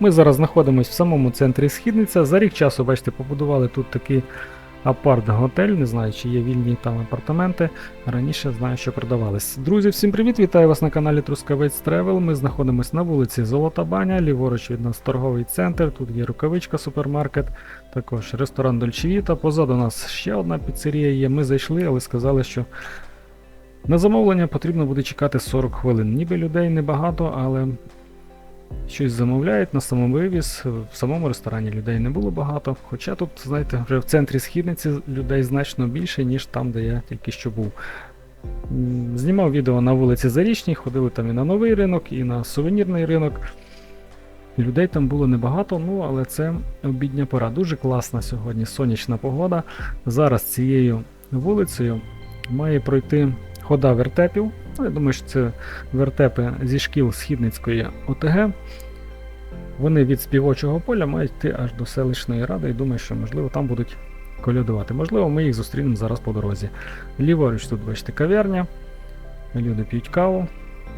Ми зараз знаходимося в самому центрі Східниця. За рік часу, бачите, побудували тут такий апарт-готель. Не знаю, чи є вільні там апартаменти. Раніше знаю, що продавались. Друзі, всім привіт! Вітаю вас на каналі Трускавець Тревел. Ми знаходимося на вулиці Золота Баня, ліворуч від нас торговий центр. Тут є рукавичка, супермаркет, також ресторан Дольчевіта. Позаду нас ще одна піцерія є. Ми зайшли, але сказали, що на замовлення потрібно буде чекати 40 хвилин. Ніби людей небагато, але щось замовляють на самовивіз. В самому ресторані людей не було багато. Хоча тут, знаєте, вже в центрі східниці людей значно більше, ніж там, де я тільки що був. Знімав відео на вулиці Зарічній, ходили там і на новий ринок, і на сувенірний ринок. Людей там було небагато, ну але це обідня пора. Дуже класна сьогодні сонячна погода. Зараз цією вулицею має пройти хода вертепів. Ну, я думаю, що це вертепи зі шкіл Східницької ОТГ. Вони від співочого поля мають йти аж до селищної ради і думаю, що можливо там будуть колядувати. Можливо, ми їх зустрінемо зараз по дорозі. Ліворуч тут, бачите, кав'ярня. Люди п'ють каву.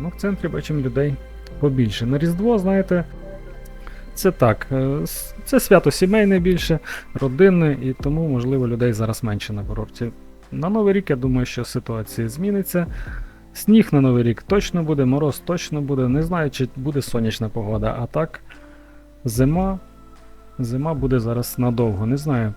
Ну, в центрі бачимо людей побільше. На Різдво, знаєте, це так. е, Це свято сімейне більше, родинне, і тому, можливо, людей зараз менше на курорті. На Новий рік, я думаю, що ситуація зміниться. Сніг на Новий рік точно буде, мороз точно буде. Не знаю, чи буде сонячна погода. А так, зима. Зима буде зараз надовго. Не знаю.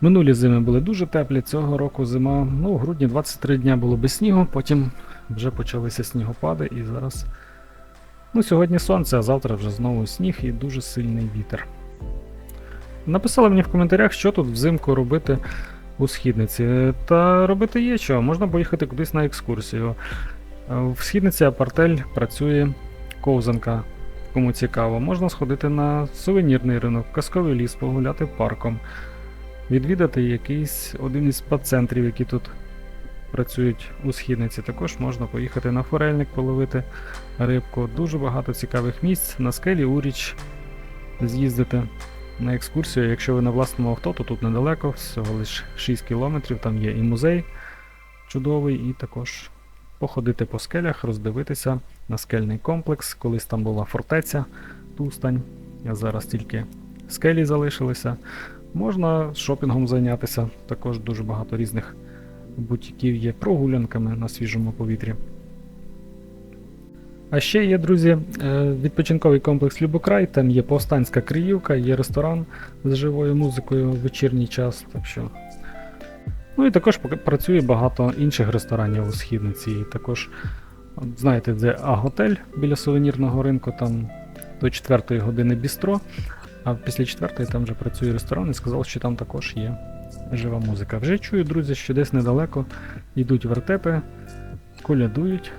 Минулі зими були дуже теплі, цього року зима. Ну, в грудні 23 дня було без снігу, потім вже почалися снігопади і зараз. Ну, сьогодні сонце, а завтра вже знову сніг і дуже сильний вітер. Написали мені в коментарях, що тут взимку робити у східниці. Та робити є що, можна поїхати кудись на екскурсію. Е, В східниці апартель працює ковзанка, кому цікаво. Можна сходити на сувенірний ринок, казковий ліс, погуляти парком, відвідати якийсь один із спа-центрів, які тут працюють у східниці. Також можна поїхати на форельник половити рибку. Дуже багато цікавих місць. На скелі Уріч з'їздити на екскурсію. Якщо ви на власному авто, то тут недалеко, всього лише 6 кілометрів. Там є і музей чудовий, і також походити по скелях, роздивитися на скельний комплекс. Колись там була фортеця Тустань, а зараз тільки скелі залишилися. Можна шопінгом зайнятися. Також дуже багато різних бутіків є прогулянками на свіжому повітрі. А ще є, друзі, е, відпочинковий комплекс Любокрай, там є повстанська криївка, є ресторан з живою музикою в вечірній час. Так що. Ну і також працює багато інших ресторанів у східниці. І також, знаєте, де А-готель біля сувенірного ринку, там до 4 години бістро, а після 4 там вже працює ресторан і сказав, що там також є жива музика. Вже чую, друзі, що десь недалеко йдуть вертепи, колядують.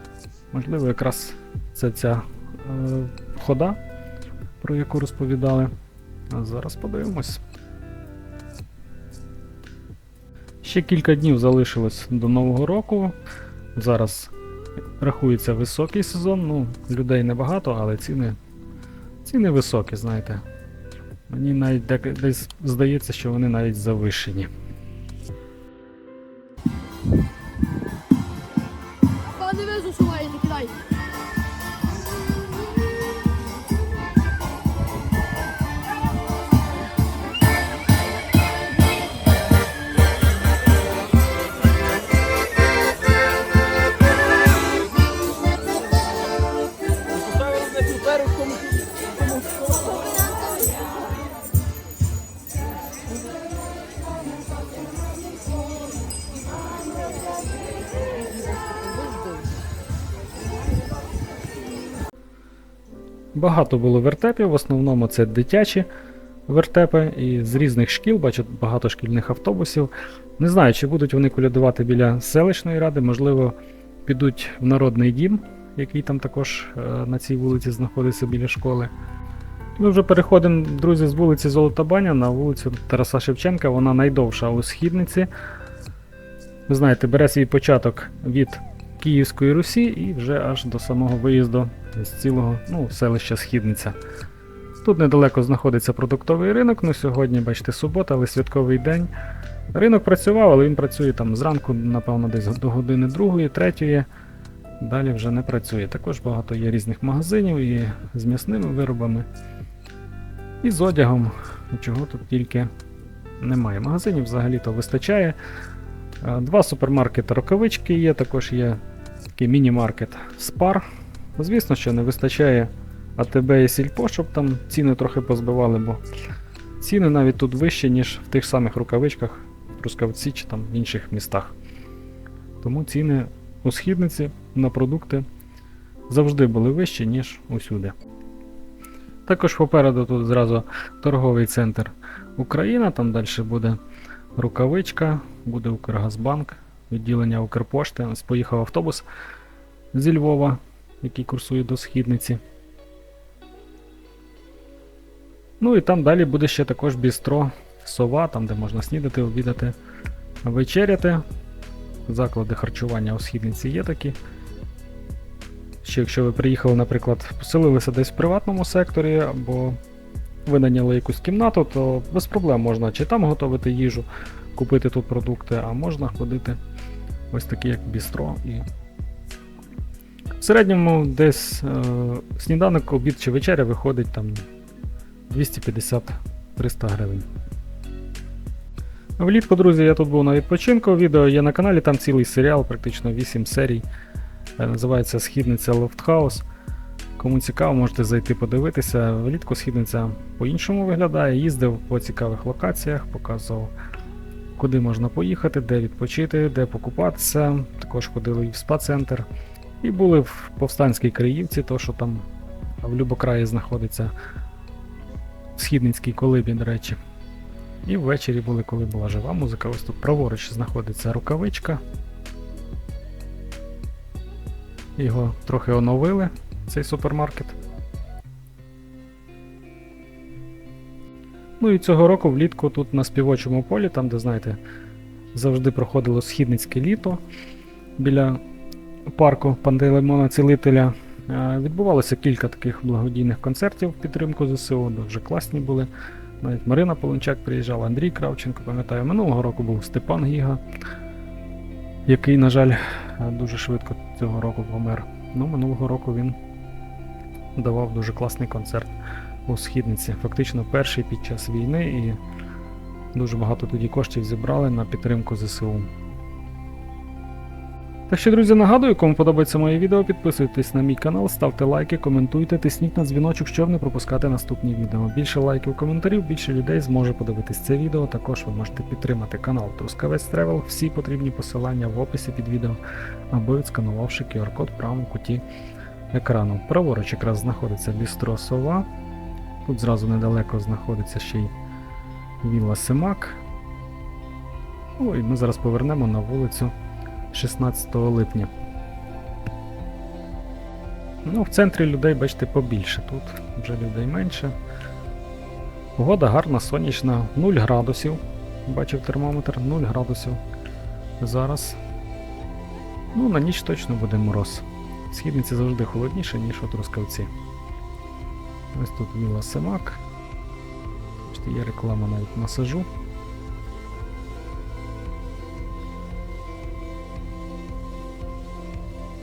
Можливо, якраз це ця е, хода, про яку розповідали. А зараз подивимось. Ще кілька днів залишилось до Нового року. Зараз рахується високий сезон. Ну, людей небагато, але ціни, ціни високі, знаєте. Мені навіть десь здається, що вони навіть завищені. Jezu, słuchaj, que daí Багато було вертепів, в основному це дитячі вертепи і з різних шкіл, бачу багато шкільних автобусів. Не знаю, чи будуть вони колядувати біля селищної ради, можливо, підуть в народний дім, який там також е, на цій вулиці знаходиться біля школи. Ми вже переходимо, друзі, з вулиці Золота Баня на вулицю Тараса Шевченка. Вона найдовша у східниці. Ви знаєте, бере свій початок від Київської Русі і вже аж до самого виїзду з цілого ну, селища Східниця. Тут недалеко знаходиться продуктовий ринок. Ну сьогодні, бачите, субота, але святковий день. Ринок працював, але він працює там зранку, напевно, десь до години другої, третьої. Далі вже не працює. Також багато є різних магазинів і з м'ясними виробами. І з одягом, чого тут тільки немає. Магазинів взагалі-то вистачає. Е, Два супермаркети рукавички є, також є такий міні-маркет Spar. Звісно, що не вистачає АТБ і Сільпо, щоб там ціни трохи позбивали, бо ціни навіть тут вищі, ніж в тих самих рукавичках в Трускавці чи там в інших містах. Тому ціни у східниці на продукти завжди були вищі, ніж усюди. Також попереду тут зразу торговий центр Україна, там далі буде рукавичка, буде Укргазбанк, відділення Укрпошти. Ось поїхав автобус зі Львова, який курсує до східниці. Ну і там далі буде ще також бістро сова, там де можна снідати, обідати, вечеряти. Заклади харчування у східниці є такі. Ще якщо ви приїхали, наприклад, поселилися десь в приватному секторі, або ви наняли якусь кімнату, то без проблем можна чи там готувати їжу, купити тут продукти, а можна ходити ось такі, як бістро. І... В середньому десь е, сніданок, обід чи вечеря виходить там 250-300 гривень. Влітку, друзі, я тут був на відпочинку. Відео є на каналі, там цілий серіал, практично 8 серій. Е, Називається Східниця Лофтхаус. Кому цікаво, можете зайти подивитися. Влітку східниця по-іншому виглядає. Їздив по цікавих локаціях, показував, куди можна поїхати, де відпочити, де покупатися. Також ходили і в спа-центр. І були в Повстанській Криївці, то що там в Любокраї знаходиться в Східницькій колибі, до речі. І ввечері були, коли була жива музика. Ось тут праворуч знаходиться рукавичка. Його трохи оновили, цей супермаркет. Ну і цього року влітку тут на співочому полі, там, де, знаєте, завжди проходило східницьке літо біля парку Пантелеймона Цілителя. е, Відбувалося кілька таких благодійних концертів в підтримку ЗСУ, дуже класні були. Навіть Марина Полончак приїжджала, Андрій Кравченко, пам'ятаю, минулого року був Степан Гіга, який, на жаль, дуже швидко цього року помер. Ну, минулого року він давав дуже класний концерт у східниці. Фактично перший під час війни і дуже багато тоді коштів зібрали на підтримку ЗСУ. Так що, друзі, нагадую, кому подобається моє відео, підписуйтесь на мій канал, ставте лайки, коментуйте, тисніть на дзвіночок, щоб не пропускати наступні відео. Більше лайків, коментарів, більше людей зможе подивитись це відео. Також ви можете підтримати канал Трускавець Тревел. Всі потрібні посилання в описі під відео або відсканувавши QR-код в правому куті екрану. Праворуч якраз знаходиться бістро Сова. Тут зразу недалеко знаходиться ще й Вілла Семак. Ну і ми зараз повернемо на вулицю 16 липня. Ну, в центрі людей, бачите, побільше. Тут вже людей менше. Погода гарна, сонячна, 0 градусів. Бачив термометр, 0 градусів. Зараз. Ну, на ніч точно буде мороз. Східниці завжди холодніше, ніж у Трускавці. Ось тут Віла Семак. Є реклама навіть масажу.